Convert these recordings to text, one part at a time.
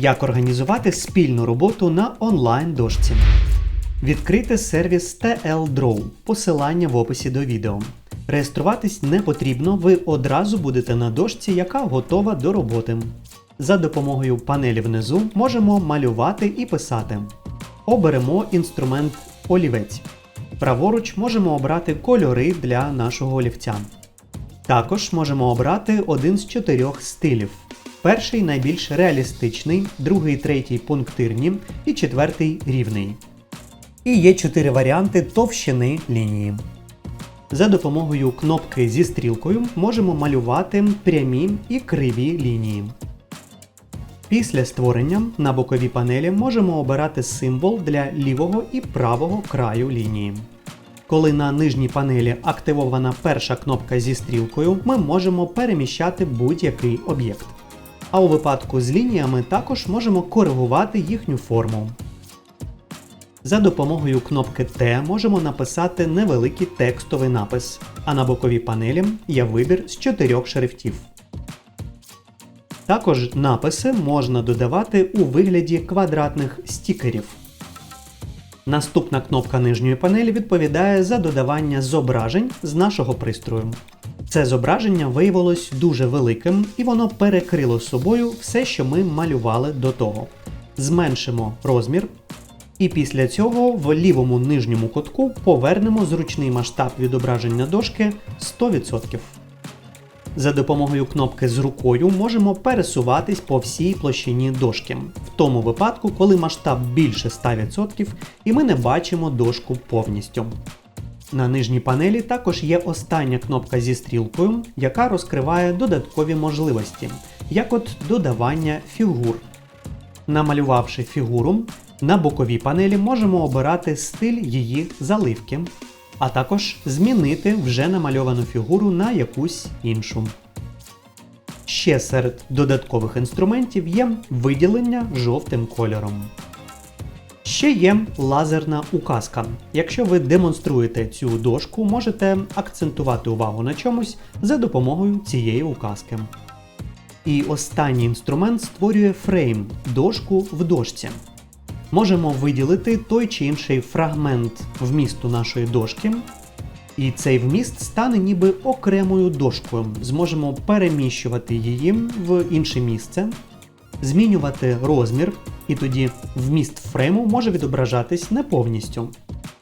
Як організувати спільну роботу на онлайн дошці. Відкрити сервіс TL Draw, посилання в описі до відео. Реєструватись не потрібно, ви одразу будете на дошці, яка готова до роботи. За допомогою панелі внизу можемо малювати і писати. Оберемо інструмент олівець. Праворуч можемо обрати кольори для нашого олівця. Також можемо обрати один з чотирьох стилів. Перший найбільш реалістичний, другий, третій пунктирні і четвертий рівний. І є чотири варіанти товщини лінії. За допомогою кнопки зі стрілкою можемо малювати прямі і криві лінії. Після створення на боковій панелі можемо обирати символ для лівого і правого краю лінії. Коли на нижній панелі активована перша кнопка зі стрілкою, ми можемо переміщати будь-який об'єкт. А у випадку з лініями також можемо коригувати їхню форму. За допомогою кнопки Т можемо написати невеликий текстовий напис, а на боковій панелі є вибір з чотирьох шрифтів. Також написи можна додавати у вигляді квадратних стікерів. Наступна кнопка нижньої панелі відповідає за додавання зображень з нашого пристрою. Це зображення виявилось дуже великим і воно перекрило собою все, що ми малювали до того. Зменшимо розмір. І після цього в лівому нижньому кутку повернемо зручний масштаб відображення дошки 100%. За допомогою кнопки з рукою можемо пересуватись по всій площині дошки, в тому випадку, коли масштаб більше 100% і ми не бачимо дошку повністю. На нижній панелі також є остання кнопка зі стрілкою, яка розкриває додаткові можливості, як от додавання фігур. Намалювавши фігуру, на боковій панелі можемо обирати стиль її заливки, а також змінити вже намальовану фігуру на якусь іншу. Ще серед додаткових інструментів є виділення жовтим кольором. Ще є лазерна указка. Якщо ви демонструєте цю дошку, можете акцентувати увагу на чомусь за допомогою цієї указки. І останній інструмент створює фрейм дошку в дошці. Можемо виділити той чи інший фрагмент вмісту нашої дошки, і цей вміст стане ніби окремою дошкою. Зможемо переміщувати її в інше місце, змінювати розмір, і тоді вміст фрейму може відображатись не повністю.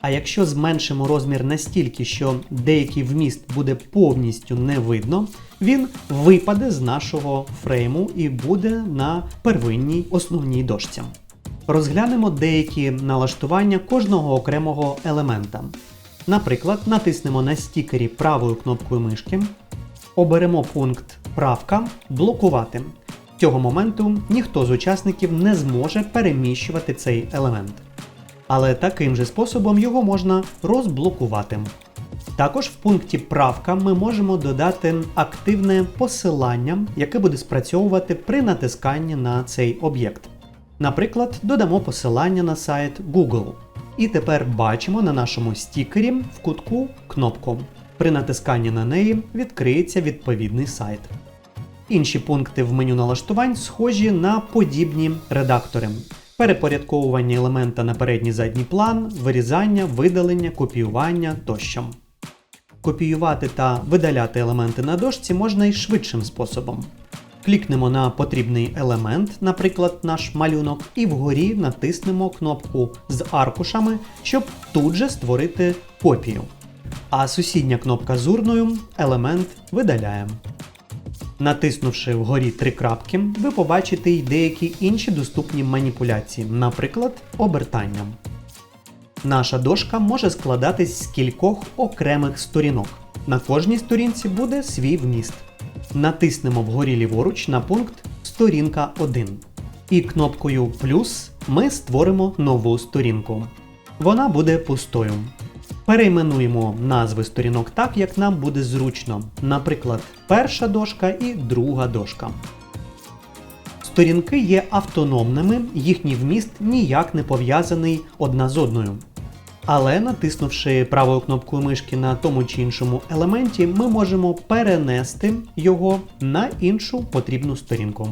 А якщо зменшимо розмір настільки, що деякий вміст буде повністю не видно, він випаде з нашого фрейму і буде на первинній основній дошці. Розглянемо деякі налаштування кожного окремого елемента. Наприклад, натиснемо на стікері правою кнопкою мишки, оберемо пункт Правка блокувати. Цього моменту ніхто з учасників не зможе переміщувати цей елемент. Але таким же способом його можна розблокувати. Також в пункті Правка ми можемо додати активне посилання, яке буде спрацьовувати при натисканні на цей об'єкт. Наприклад, додамо посилання на сайт Google. І тепер бачимо на нашому стікері в кутку кнопку. При натисканні на неї відкриється відповідний сайт. Інші пункти в меню налаштувань схожі на подібні редактори: перепорядковування елемента на передній задній план, вирізання, видалення, копіювання тощо. Копіювати та видаляти елементи на дошці можна і швидшим способом. Клікнемо на потрібний елемент, наприклад, наш малюнок, і вгорі натиснемо кнопку з аркушами, щоб тут же створити копію. А сусідня кнопка з урною елемент видаляємо. Натиснувши вгорі три крапки, ви побачите й деякі інші доступні маніпуляції, наприклад, обертанням. Наша дошка може складатись з кількох окремих сторінок. На кожній сторінці буде свій вміст. Натиснемо вгорі ліворуч на пункт Сторінка 1. І кнопкою плюс ми створимо нову сторінку. Вона буде пустою. Перейменуємо назви сторінок так, як нам буде зручно. Наприклад, перша дошка і друга дошка. Сторінки є автономними, їхній вміст ніяк не пов'язаний одна з одною. Але натиснувши правою кнопкою мишки на тому чи іншому елементі, ми можемо перенести його на іншу потрібну сторінку.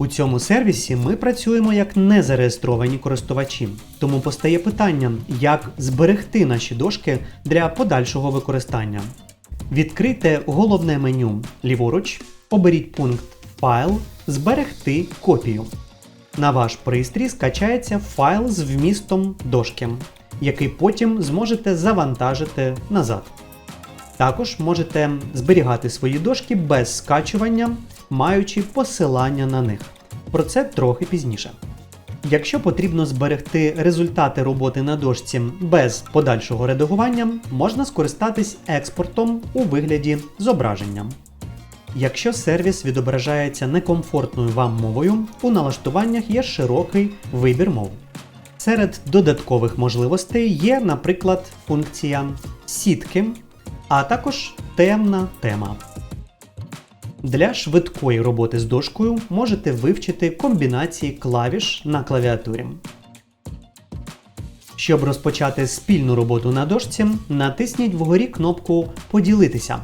У цьому сервісі ми працюємо як незареєстровані користувачі, тому постає питання, як зберегти наші дошки для подальшого використання. Відкрийте головне меню ліворуч, оберіть пункт Файл, Зберегти копію. На ваш пристрій скачається файл з вмістом дошки, який потім зможете завантажити назад. Також можете зберігати свої дошки без скачування, маючи посилання на них. Про це трохи пізніше. Якщо потрібно зберегти результати роботи на дошці без подальшого редагування, можна скористатись експортом у вигляді зображення. Якщо сервіс відображається некомфортною вам мовою, у налаштуваннях є широкий вибір мов. Серед додаткових можливостей є, наприклад, функція сітки, а також темна тема. Для швидкої роботи з дошкою можете вивчити комбінації клавіш на клавіатурі. Щоб розпочати спільну роботу на дошці, натисніть вгорі кнопку Поділитися.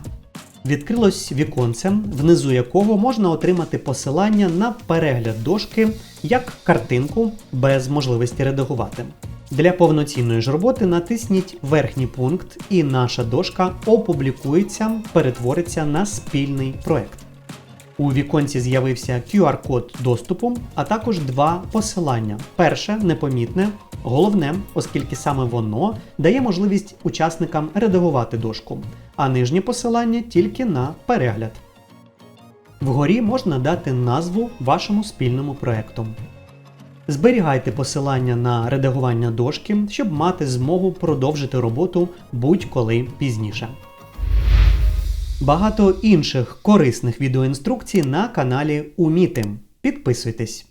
Відкрилось віконце, внизу якого можна отримати посилання на перегляд дошки як картинку без можливості редагувати. Для повноцінної ж роботи натисніть верхній пункт, і наша дошка опублікується, перетвориться на спільний проект. У віконці з'явився QR-код доступу, а також два посилання. Перше непомітне, головне, оскільки саме воно дає можливість учасникам редагувати дошку, а нижнє посилання тільки на перегляд. Вгорі можна дати назву вашому спільному проекту. Зберігайте посилання на редагування дошки, щоб мати змогу продовжити роботу будь-коли пізніше. Багато інших корисних відеоінструкцій на каналі Уміти. Підписуйтесь.